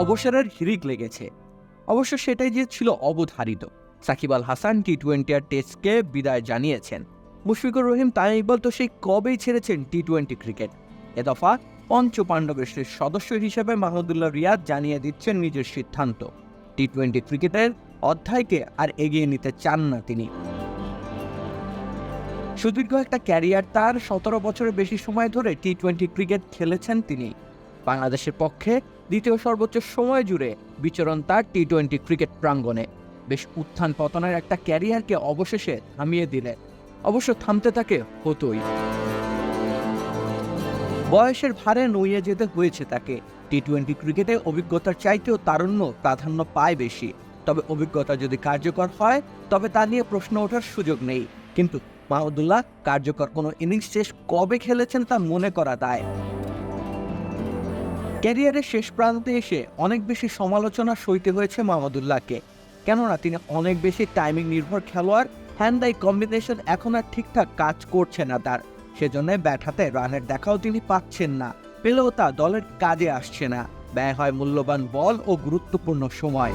অবসরের হিরিক লেগেছে। অবশ্য সেটাই যে ছিল অবধারিত। সাকিব আল হাসান টি টোয়েন্টি আর টেস্টকে বিদায় জানিয়েছেন। মুশফিকুর রহিম তাই ইকবাল তো সেই কবেই ছেড়েছেন টি টোয়েন্টি ক্রিকেট এ দফা পঞ্চ পাণ্ডবের সদস্য হিসেবে মাহমুদুল্লাহ রিয়াদ জানিয়ে দিচ্ছেন নিজের সিদ্ধান্ত। টি টোয়েন্টি ক্রিকেটের অধ্যায়কে আর এগিয়ে নিতে চান না তিনি। সুদীর্ঘ একটা ক্যারিয়ার তার সতেরো বছরের বেশি সময় ধরে টি টোয়েন্টি ক্রিকেট খেলেছেন তিনি। বাংলাদেশের পক্ষে দ্বিতীয় সর্বোচ্চ সময় জুড়ে বিচরণ তার টি টোয়েন্টি ক্রিকেট প্রাঙ্গণে। বেশ উত্থান পতনের একটা ক্যারিয়ারকে অবশেষে থামিয়ে দিলে। অবশ্য থামতে তাকে হতোই। বয়সের ভারে নইয়ে যেতে হয়েছে তাকে। টি টোয়েন্টি ক্রিকেটে অভিজ্ঞতার চাইতেও তারুণ্য প্রাধান্য পায় বেশি। তবে অভিজ্ঞতা যদি কার্যকর হয়, তবে তা নিয়ে প্রশ্ন ওঠার সুযোগ নেই। কিন্তু মাহমুদুল্লাহ কার্যকর কোনো ইনিংস শেষ কবে খেলেছেন তা মনে করা দায়। ক্যারিয়ারের শেষ প্রান্তে এসে অনেক বেশি সমালোচনা সইতে হয়েছে মাহমুদুল্লাহকে কেননা তিনি অনেক বেশি টাইমিং নির্ভর খেলোয়াড় হ্যান্ড আই কম্বিনেশন এখন আর ঠিকঠাক কাজ করছে না তার। সেজন্য ব্যাট হাতে রানের দেখাও তিনি পাচ্ছেন না। পেলেও তা দলের কাজে আসছে না। ব্যয় হয় মূল্যবান বল ও গুরুত্বপূর্ণ সময়।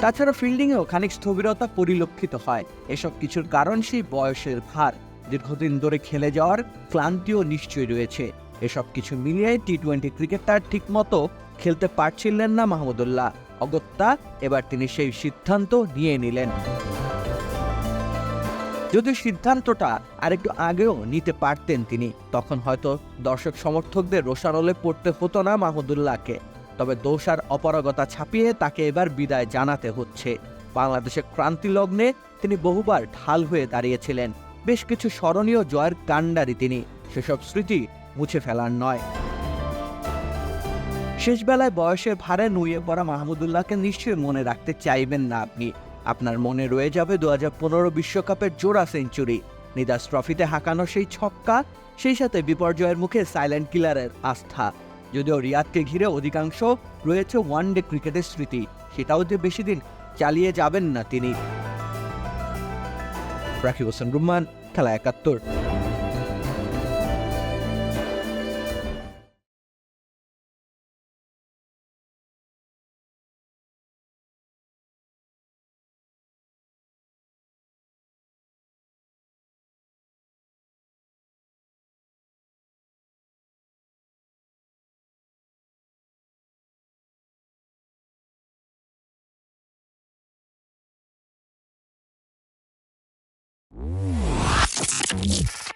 তাছাড়া ফিল্ডিংয়েও খানিক স্থবিরতা পরিলক্ষিত হয়। এসব কিছুর কারণ সেই বয়সের ভার। দীর্ঘদিন ধরে খেলে যাওয়ার ক্লান্তিও নিশ্চয়ই রয়েছে। এসব কিছু মিলিয়ে টি টোয়েন্টি ক্রিকেট তার ঠিক মতো খেলতে পারছিলেন না মাহমুদুল্লাহ। অগত্যা এবার তিনি সেই সিদ্ধান্ত নিয়ে নিলেন। যদি সিদ্ধান্তটা আরেকটু আগেও নিতে পারতেন তিনি, তখন হয়তো দর্শক সমর্থকদের রোষারলে পড়তে হতো না মাহমুদুল্লাহকে। তবে দোষ আর অপারগতা ছাপিয়ে তাকে এবার বিদায় জানাতে হচ্ছে। বাংলাদেশের ক্রান্তি লগ্নে তিনি বহুবার ঢাল হয়ে দাঁড়িয়েছিলেন। বেশ কিছু স্মরণীয় জয়ের কাণ্ডারি তিনি। সেসব স্মৃতি মুছে ফেলার নয়। শেষ বেলায় বয়সের ভারে নুয়ে পড়া মাহমুদুল্লাহকে নিশ্চয়ই মনে রাখতে চাইবেন না আপনি। আপনার মনে রয়ে যাবে দু বিশ্বকাপের জোড়া সেঞ্চুরি। নিদাস ট্রফিতে হাঁকানো সেই ছক্কা, সেই সাথে বিপর্যয়ের মুখে সাইলেন্ট কিলারের আস্থা। যদিও রিয়াদকে ঘিরে অধিকাংশ রয়েছে ওয়ান ডে ক্রিকেটের স্মৃতি, সেটাও যে বেশি দিন চালিয়ে যাবেন না তিনি। রাকিব হোসেন, রুম্মান, খেলা একাত্তর। Thank you.